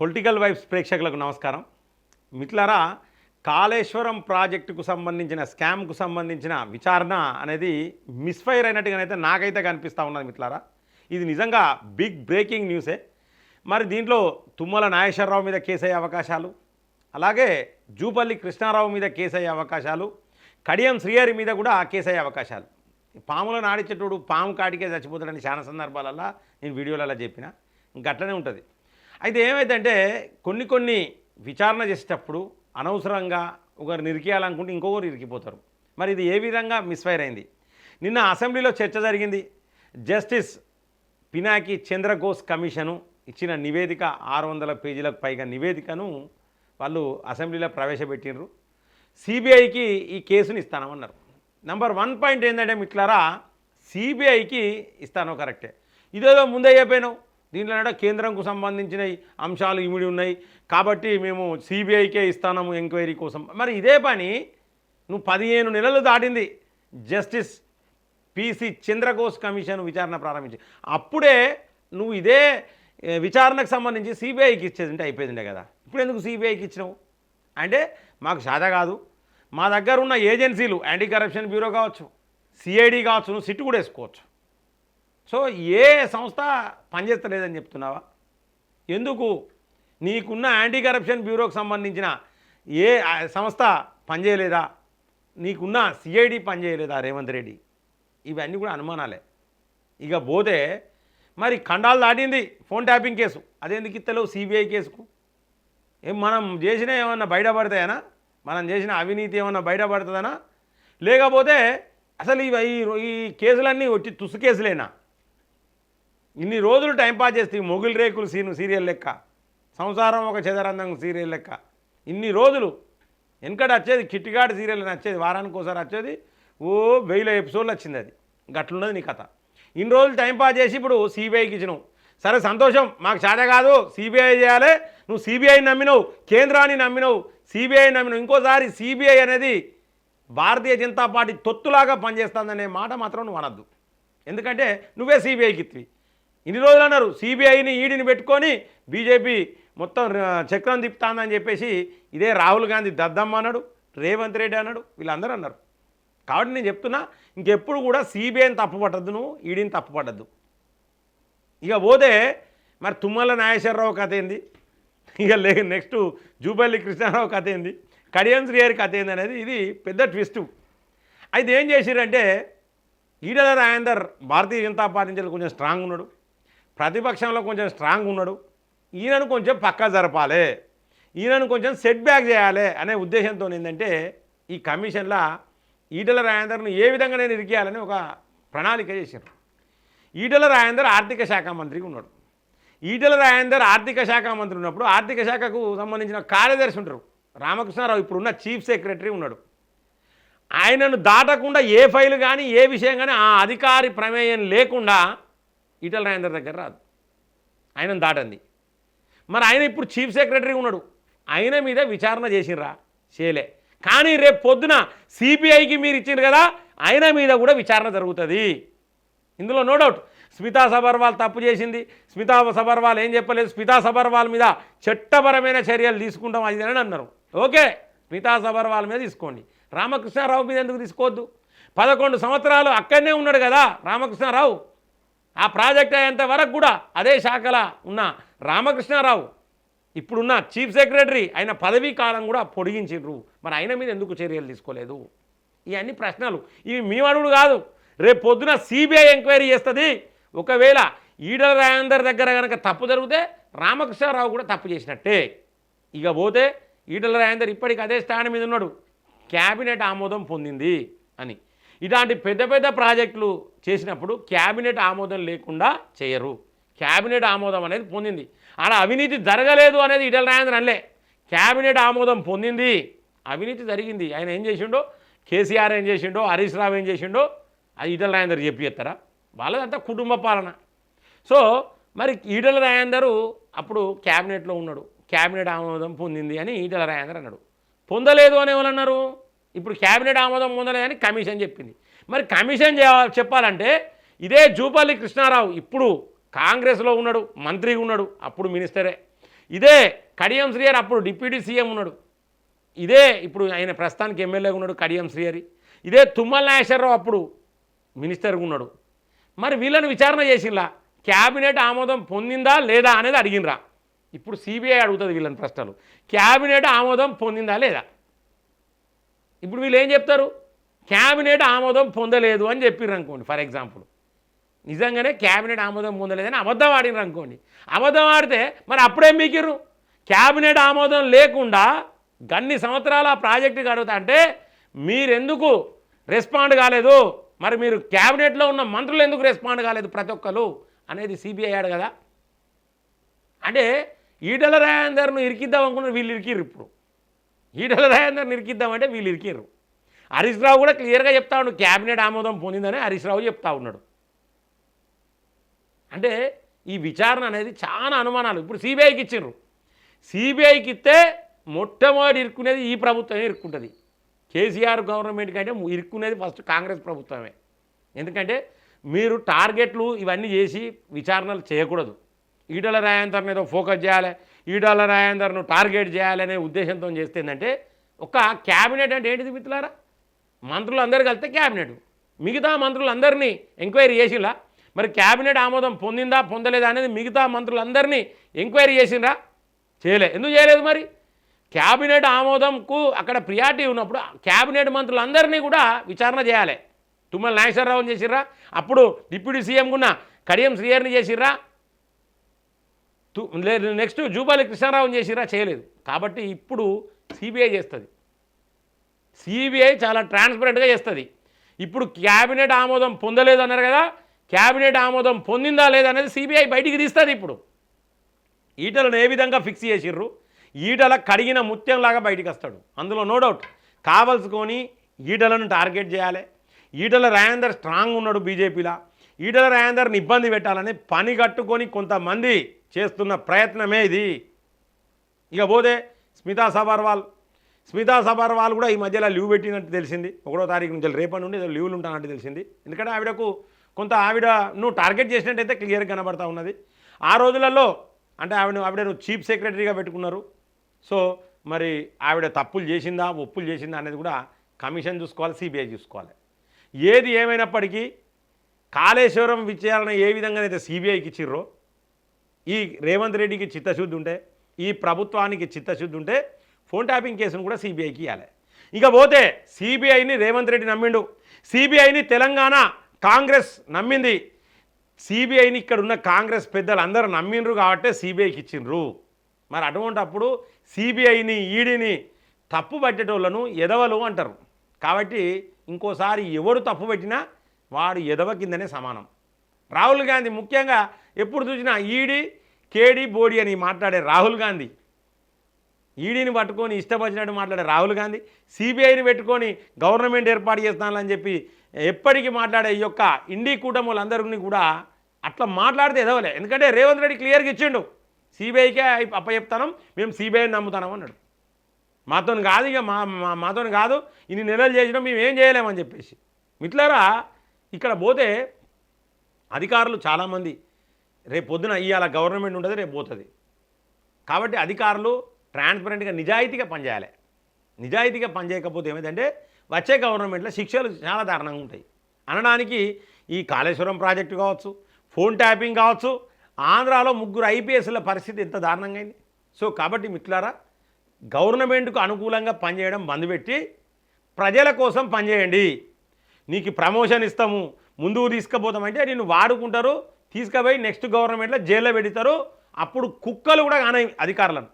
Political vibes ప్రేక్షకులకు నమస్కారం. మిట్లారా కాళేశ్వరం ప్రాజెక్టుకు సంబంధించిన స్కామ్కు సంబంధించిన విచారణ అనేది మిస్ఫైర్ అయినట్టుగానైతే నాకైతే కనిపిస్తూ ఉన్నది మిట్లారా ఇది నిజంగా బిగ్ బ్రేకింగ్ న్యూసే. మరి దీంట్లో తుమ్మల నాగేశ్వరరావు మీద కేసు అయ్యే అవకాశాలు అలాగే జూపల్లి కృష్ణారావు మీద కేసు అయ్యే అవకాశాలు కడియం శ్రీహరి మీద కూడా కేసు అయ్యే అవకాశాలు. పాములను ఆడించేటోడు పాము కాడికే చచ్చిపోతాడని చాలా సందర్భాలల్లో నేను వీడియోలలో చెప్పిన. గట్లనే ఉంటుంది. అయితే ఏమైందంటే కొన్ని కొన్ని విచారణ చేసేటప్పుడు అనవసరంగా ఒకరు నిరికేయాలనుకుంటే ఇంకొకరు ఇరికిపోతారు. మరి ఇది ఏ విధంగా మిస్ఫైర్ అయింది? నిన్న అసెంబ్లీలో చర్చ జరిగింది. జస్టిస్ పినాకి చంద్రఘోష్ కమిషను ఇచ్చిన నివేదిక ఆరు వందల పేజీలకు పైగా నివేదికను వాళ్ళు అసెంబ్లీలో ప్రవేశపెట్టినరు సిబిఐకి ఈ కేసుని ఇస్తానమన్నారు. నంబర్ వన్ పాయింట్ ఏంటంటే మిట్లారా సిబిఐకి ఇస్తాను కరెక్టే. ఇదేదో ముందే చెప్పాను. దీంట్లో కేంద్రంకు సంబంధించిన అంశాలు ఇమిడి ఉన్నాయి. కాబట్టి మేము సిబిఐకే ఇస్తాము ఎంక్వైరీ కోసం. మరి ఇదే పని నువ్వు పదిహేను నెలలు దాటింది. జస్టిస్ పిసి చంద్రఘోష్ కమిషన్ విచారణ ప్రారంభించి అప్పుడే నువ్వు ఇదే విచారణకు సంబంధించి సిబిఐకి ఇచ్చేది ఉంటే కదా. ఇప్పుడు ఎందుకు సిబిఐకి ఇచ్చినావు? అంటే మాకు సాధ కాదు. మా దగ్గర ఉన్న ఏజెన్సీలు యాంటీ కరప్షన్ బ్యూరో కావచ్చు సిఐడి కావచ్చు నువ్వు సిట్టు కూడా వేసుకోవచ్చు. సో ఏ సంస్థ పనిచేస్తలేదని చెప్తున్నావా? ఎందుకు? నీకున్న యాంటీ కరప్షన్ బ్యూరోకి సంబంధించిన ఏ సంస్థ పనిచేయలేదా? నీకున్న సిఐడి పనిచేయలేదా రేవంత్ రెడ్డి? ఇవన్నీ కూడా అనుమానాలే. ఇక పోతే మరి ఖండాలు దాటింది ఫోన్ ట్యాపింగ్ కేసు. అదేందుకు ఇత్తలేవు సిబిఐ కేసుకు? ఏం మనం చేసిన ఏమన్నా బయటపడతాయనా? మనం చేసిన అవినీతి ఏమన్నా బయటపడుతుందనా? లేకపోతే అసలు ఇవి ఈ కేసులన్నీ వచ్చి తుసు కేసులేనా? ఇన్ని రోజులు టైంపాస్ చేస్తే మొగుల్ రేకులు సీను సీరియల్ లెక్క సంసారం ఒక చదరంధం సీరియల్ లెక్క. ఇన్ని రోజులు వెనకట వచ్చేది కిట్టిగాడి సీరియల్ అని వచ్చేది వారానికి ఒకసారి వచ్చేది ఓ వెయ్యిల ఎపిసోడ్లు వచ్చింది అది. గట్లున్నది నీ కథ. ఇన్ని రోజులు టైంపాస్ చేసి ఇప్పుడు సిబిఐకి ఇచ్చినావు. సరే సంతోషం. మాకు చేత కాదు. సిబిఐ చేయాలి. నువ్వు సిబిఐ నమ్మినవు. కేంద్రాన్ని నమ్మినవు. సిబిఐ నమ్మినవు. ఇంకోసారి సిబిఐ అనేది భారతీయ జనతా పార్టీ తొత్తులాగా పనిచేస్తుందనే మాట మాత్రం నువ్వు అనద్దు. ఎందుకంటే నువ్వే సిబిఐకి ఇత్తివి. ఇన్ని రోజులు అన్నారు సిబిఐని ఈడిని పెట్టుకొని బీజేపీ మొత్తం చక్రం తిప్పుతాందని చెప్పేసి ఇదే రాహుల్ గాంధీ దద్దమ్మ అన్నాడు రేవంత్ రెడ్డి అన్నాడు వీళ్ళందరూ అన్నారు. కాబట్టి నేను చెప్తున్నా ఇంకెప్పుడు కూడా సిబిఐని తప్పుపట్టద్దు నువ్వు ఈడీని తప్పుపట్టద్దు. ఇక పోతే మరి తుమ్మల నాగేశ్వరరావు కథ ఏంది? ఇక లే నెక్స్ట్ జూపల్లి కృష్ణారావు కథ ఏంది? కడియం శ్రీహరి కథ ఏంది అనేది ఇది పెద్ద ట్విస్టు. అయితే ఏం చేసిరంటే ఈడల రాజేందర్ భారతీయ జనతా పార్టీ కొంచెం స్ట్రాంగ్ ఉన్నాడు. ప్రతిపక్షంలో కొంచెం స్ట్రాంగ్ ఉన్నాడు. ఈయనను కొంచెం పక్క జరపాలి. ఈయనను కొంచెం సెట్ బ్యాక్ చేయాలి అనే ఉద్దేశంతో ఏంటంటే ఈ కమిషన్లో ఈటల రాజేందర్ను ఏ విధంగా నేను ఇరికేయాలని ఒక ప్రణాళిక చేశారు. ఈటల రాజేందర్ ఆర్థిక శాఖ మంత్రిగా ఉన్నాడు. ఈటల రాజేందర్ ఆర్థిక శాఖ మంత్రి ఉన్నప్పుడు ఆర్థిక శాఖకు సంబంధించిన కార్యదర్శి ఉంటారు. రామకృష్ణారావు ఇప్పుడున్న చీఫ్ సెక్రటరీ ఉన్నాడు. ఆయనను దాటకుండా ఏ ఫైలు కానీ ఏ విషయం కానీ ఆ అధికారి ప్రమేయం లేకుండా ఈటల రాజేందర్ దగ్గర రాదు. ఆయన దాటంది. మరి ఆయన ఇప్పుడు చీఫ్ సెక్రటరీ ఉన్నాడు. ఆయన మీద విచారణ చేసిర్రా? చేయలే. కానీ రేపు పొద్దున సిబిఐకి మీరు ఇచ్చిండ్రు కదా ఆయన మీద కూడా విచారణ జరుగుతుంది. ఇందులో నో డౌట్ స్మితా సబర్వాల్ తప్పు చేసింది. స్మితా సబర్వాల్ ఏం చెప్పలేదు? స్మితా సబర్వాల్ మీద చట్టపరమైన చర్యలు తీసుకుంటాం అది అని అన్నారు. ఓకే స్మితా సబర్వాల్ మీద తీసుకోండి. రామకృష్ణారావు మీద ఎందుకు తీసుకోవద్దు? పదకొండు సంవత్సరాలు అక్కడనే ఉన్నాడు కదా రామకృష్ణారావు. ఆ ప్రాజెక్ట్ అయ్యేంత వరకు కూడా అదే శాఖల ఉన్న రామకృష్ణారావు ఇప్పుడున్న చీఫ్ సెక్రటరీ ఆయన పదవీ కాలం కూడా పొడిగించిండ్రు. మరి ఆయన మీద ఎందుకు చర్యలు తీసుకోలేదు? ఇవన్నీ ప్రశ్నలు. ఇవి మీ అడుగుడు కాదు. రేపు పొద్దున సిబిఐ ఎంక్వైరీ చేస్తుంది. ఒకవేళ ఈడల రాజేందర్ దగ్గర కనుక తప్పు జరిగితే రామకృష్ణారావు కూడా తప్పు చేసినట్టే. ఇక పోతే ఈడల రాజేందర్ ఇప్పటికి అదే స్టాండ్ మీద ఉన్నాడు. క్యాబినెట్ ఆమోదం పొందింది అని. ఇలాంటి పెద్ద పెద్ద ప్రాజెక్టులు చేసినప్పుడు క్యాబినెట్ ఆమోదం లేకుండా చేయరు. క్యాబినెట్ ఆమోదం అనేది పొందింది. అలా అవినీతి జరగలేదు అనేది ఇటల రాజేంద్ర అనలే. క్యాబినెట్ ఆమోదం పొందింది. అవినీతి జరిగింది. ఆయన ఏం చేసిండో? కేసీఆర్ ఏం చేసిండో? హరీష్ రావు ఏం చేసిండో? అది ఈటల రాజేందర్ చెప్పి చెప్తారా? వాళ్ళదంతా కుటుంబ పాలన. సో మరి ఈటల రాజేందరు అప్పుడు క్యాబినెట్లో ఉన్నాడు. క్యాబినెట్ ఆమోదం పొందింది అని ఈటల రాజేందర్ అన్నాడు. పొందలేదు అని ఎవరన్నారు ఇప్పుడు క్యాబినెట్ ఆమోదం పొందలేదని కమిషన్ చెప్పింది. మరి కమిషన్ చెప్పాలంటే ఇదే జూపల్లి కృష్ణారావు ఇప్పుడు కాంగ్రెస్లో ఉన్నాడు మంత్రిగా ఉన్నాడు అప్పుడు మినిస్టరే. ఇదే కడియం శ్రీహరి అప్పుడు డిప్యూటీ సీఎం ఉన్నాడు. ఇదే ఇప్పుడు ఆయన ప్రస్తుతానికి ఎమ్మెల్యేగా ఉన్నాడు కడియం శ్రీహరి ఇదే తుమ్మల నాగేశ్వరరావు అప్పుడు మినిస్టర్గా ఉన్నాడు. మరి వీళ్ళని విచారణ చేసింలా క్యాబినెట్ ఆమోదం పొందిందా లేదా అనేది అడిగినరా. ఇప్పుడు సిబిఐ అడుగుతుంది వీళ్ళని ప్రశ్నలు. క్యాబినెట్ ఆమోదం పొందిందా లేదా? ఇప్పుడు వీళ్ళు ఏం చెప్తారు? క్యాబినెట్ ఆమోదం పొందలేదు అని చెప్పిర్రు అనుకోండి ఫర్ ఎగ్జాంపుల్. నిజంగానే క్యాబినెట్ ఆమోదం పొందలేదని అబద్ధం ఆడినరు అనుకోండి. అబద్ధం ఆడితే మరి అప్పుడేం మీకిర్రు క్యాబినెట్ ఆమోదం లేకుండా గన్ని సంవత్సరాల ఆ ప్రాజెక్టు అడుగుతా అంటే మీరెందుకు రెస్పాండ్ కాలేదు? మరి మీరు క్యాబినెట్లో ఉన్న మంత్రులు ఎందుకు రెస్పాండ్ కాలేదు ప్రతి ఒక్కరు? అనేది సిబిఐ ఆడు కదా. అంటే ఈటల రాయందర్ను ఇరికిద్దాం అనుకున్న వీళ్ళు ఇరికిర్రు ఇప్పుడు. ఈటల రాజేందర్ ఇరికిద్దామంటే వీళ్ళు ఇరికిర్రు. హరీష్ రావు కూడా క్లియర్గా చెప్తా ఉన్నాడు క్యాబినెట్ ఆమోదం పొందిందని హరీష్ రావు చెప్తా ఉన్నాడు. అంటే ఈ విచారణ అనేది చాలా అనుమానాలు. ఇప్పుడు సిబిఐకి ఇచ్చిండ్రు సిబిఐకి ఇస్తే మొట్టమొదటి ఇరుక్కునేది ఈ ప్రభుత్వమే ఇరుక్కుంటుంది. కేసీఆర్ గవర్నమెంట్ కంటే ఇరుక్కునేది ఫస్ట్ కాంగ్రెస్ ప్రభుత్వమే. ఎందుకంటే మీరు టార్గెట్లు ఇవన్నీ చేసి విచారణలు చేయకూడదు. ఈటల రాయందర్ని ఏదో ఫోకస్ చేయాలి ఈడాల రాయందర్ను టార్గెట్ చేయాలనే ఉద్దేశంతో చేస్తే ఏంటంటే ఒక క్యాబినెట్ అంటే ఏంటిది మిత్రులారా? మంత్రులు అందరు కలిస్తే క్యాబినెట్. మిగతా మంత్రులందరినీ ఎంక్వైరీ చేసిండ్రా? మరి క్యాబినెట్ ఆమోదం పొందిందా పొందలేదా అనేది మిగతా మంత్రులందరినీ ఎంక్వైరీ చేసిండ్రా? చేయలే. ఎందుకు చేయలేదు మరి? క్యాబినెట్ ఆమోదంకు అక్కడ ప్రియారిటీ ఉన్నప్పుడు క్యాబినెట్ మంత్రులందరినీ కూడా విచారణ చేయాలి. తుమ్మల నాగేశ్వరరావుని చేసిర్రా అప్పుడు డిప్యూటీ సీఎం ఉన్న కడియం శ్రీయర్ని చేసిర్రా తు- లేదు నెక్స్ట్ జూబాలి కృష్ణారావుని చేసిరా చేయలేదు. కాబట్టి ఇప్పుడు సిబిఐ చేస్తుంది. సిబిఐ చాలా ట్రాన్స్పరెంట్గా చేస్తుంది. ఇప్పుడు క్యాబినెట్ ఆమోదం పొందలేదు అన్నారు కదా క్యాబినెట్ ఆమోదం పొందిందా లేదనేది సిబిఐ బయటికి తీస్తుంది ఇప్పుడు. ఈటలను ఏ విధంగా ఫిక్స్ చేసిర్రు? ఈటల కడిగిన ముత్యంలాగా బయటికి వస్తాడు అందులో నో డౌట్ కావలసుకొని ఈటలను టార్గెట్ చేయాలి. ఈటల రాయందర్ స్ట్రాంగ్ ఉన్నాడు బీజేపీలా. ఈటల రాయందర్ని ఇబ్బంది పెట్టాలని పని కట్టుకొని కొంతమంది చేస్తున్న ప్రయత్నమే ఇది. ఇక పోతే స్మితా సబర్వాల్ స్మితా సబర్వాల్ కూడా ఈ మధ్యలో లీవ్ పెట్టినట్టు తెలిసింది. ఒకటో తారీఖు నుంచి రేపటి నుండి లీవ్లు ఉంటానంటే తెలిసింది. ఎందుకంటే ఆవిడకు కొంత ఆవిడ నువ్వు టార్గెట్ చేసినట్టయితే క్లియర్గా కనబడతా ఉన్నది. ఆ రోజులలో అంటే ఆవిడ ఆవిడ నువ్వు చీఫ్ సెక్రటరీగా పెట్టుకున్నారు. సో మరి ఆవిడ తప్పులు చేసిందా ఒప్పులు చేసిందా అనేది కూడా కమిషన్ చూసుకోవాలి సిబిఐ చూసుకోవాలి. ఏది ఏమైనప్పటికీ కాళేశ్వరం విచారణ ఏ విధంగా అయితే సిబిఐకి ఇచ్చిర్రో ఈ రేవంత్ రెడ్డికి చిత్తశుద్ధి ఉంటే ఈ ప్రభుత్వానికి చిత్తశుద్ధి ఉంటే ఫోన్ ట్యాపింగ్ కేసును కూడా సిబిఐకి ఇవ్వాలి ఇక పోతే సిబిఐని రేవంత్ రెడ్డి నమ్మిండు. సిబిఐని తెలంగాణ కాంగ్రెస్ నమ్మింది. సిబిఐని ఇక్కడ ఉన్న కాంగ్రెస్ పెద్దలు అందరూ నమ్మిండ్రు కాబట్టి సిబిఐకి ఇచ్చిండ్రు. మరి అటువంటప్పుడు సిబిఐని ఈడీని తప్పు పట్టేటోళ్ళను ఎదవలు అంటారు. కాబట్టి ఇంకోసారి ఎవరు తప్పు పెట్టినా వాడు ఎదవ కిందనే సమానం. రాహుల్ గాంధీ ముఖ్యంగా ఎప్పుడు చూసినా ఈడీ కేడీ బోడీ అని మాట్లాడే రాహుల్ గాంధీ. ఈడీని పట్టుకొని ఇష్టపచ్చినట్టు మాట్లాడే రాహుల్ గాంధీ సిబిఐని పెట్టుకొని గవర్నమెంట్ ఏర్పాటు చేస్తానని చెప్పి ఎప్పటికీ మాట్లాడే ఈ యొక్క ఇండి కూటములందరినీ కూడా అట్లా మాట్లాడితే ఎదవలే. ఎందుకంటే రేవంత్ రెడ్డి క్లియర్గా ఇచ్చిండు. సిబిఐకే అప్పచెప్తాను మేము సిబిఐని నమ్ముతాం అన్నాడు. మాతో కాదు ఇక మా మాతోని మాతో కాదు ఇన్ని నెలలు చేసినాం మేము ఏం చేయలేమని చెప్పేసి. మిట్లారా ఇక్కడ పోతే అధికారులు చాలామంది రేపు పొద్దున ఇవాళ గవర్నమెంట్ ఉంటుంది రేపు పోతుంది. కాబట్టి అధికారులు ట్రాన్స్పరెంట్గా నిజాయితీగా పనిచేయాలి. నిజాయితీగా పనిచేయకపోతే ఏమైందంటే వచ్చే గవర్నమెంట్లో శిక్షలు చాలా దారుణంగా ఉంటాయి. అనడానికి ఈ కాళేశ్వరం ప్రాజెక్టు కావచ్చు ఫోన్ ట్యాపింగ్ కావచ్చు ఆంధ్రాలో ముగ్గురు ఐపీఎస్ల పరిస్థితి ఎంత దారుణంగా అయింది. సో కాబట్టి మిత్రులారా గవర్నమెంట్కు అనుకూలంగా పనిచేయడం బంద్ పెట్టి ప్రజల కోసం పనిచేయండి. నీకు ప్రమోషన్ ఇస్తాము ముందుకు తీసుకుపోతామంటే నిన్ను వాడుకుంటారు తీసుకుపోయి నెక్స్ట్ గవర్నమెంట్లో జైల్లో పెడతారు. అప్పుడు కుక్కలు కూడా కానాయి అధికారులను.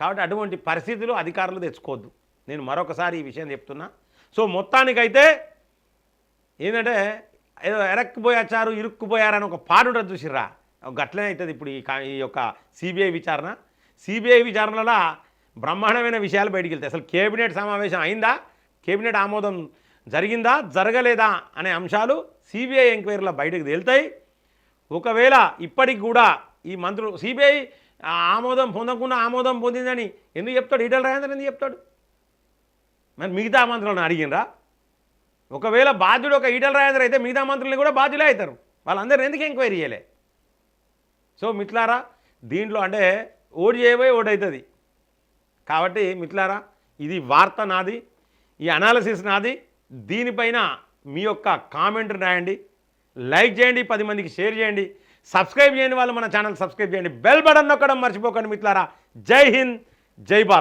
కాబట్టి అటువంటి పరిస్థితులు అధికారులు తెచ్చుకోవద్దు. నేను మరొకసారి ఈ విషయం చెప్తున్నా. సో మొత్తానికైతే ఏంటంటే ఏదో ఎరక్కుపోయాచారు ఇరుక్కుపోయారని ఒక పాట ఉంటుంది చూసిర్రా? గట్లనే అవుతుంది ఇప్పుడు ఈ ఈ యొక్క సిబిఐ విచారణ. సిబిఐ విచారణలో బ్రహ్మాండమైన విషయాలు బయటికి వెళ్తాయి. అసలు కేబినెట్ సమావేశం అయిందా? కేబినెట్ ఆమోదం జరిగిందా జరగలేదా అనే అంశాలు సిబిఐ ఎంక్వైరీలో బయటకు తేలుతాయి. ఒకవేళ ఇప్పటికి కూడా ఈ మంత్రులు సిబిఐ ఆమోదం పొందకుండా ఆమోదం పొందిందని ఎందుకు చెప్తాడు? ఈటల రాజేంద్ర ఎందుకు చెప్తాడు? మరి మిగతా మంత్రులను అడిగినరా ఒకవేళ బాధ్యుడు ఒక ఈటల రాజేంద్ర అయితే మిగతా మంత్రులని కూడా బాధ్యులే అవుతారు. వాళ్ళందరూ ఎందుకు ఎంక్వైరీ చేయలే? సో మిట్లారా దీంట్లో అంటే ఓడి చేయబోయి ఓడి కాబట్టి మిట్లారా ఇది వార్త నాది ఈ అనాలసిస్ నాది. దీనిపైన మీ యొక్క కామెంట్ రాయండి లైక్ చేయండి పది మందికి షేర్ చేయండి సబ్స్క్రైబ్ చేయని వాళ్ళు మన ఛానల్ సబ్స్క్రైబ్ చేయండి బెల్ బటన్ నొక్కడం మర్చిపోకండి మిట్లారా జై హింద్ జై భారత్.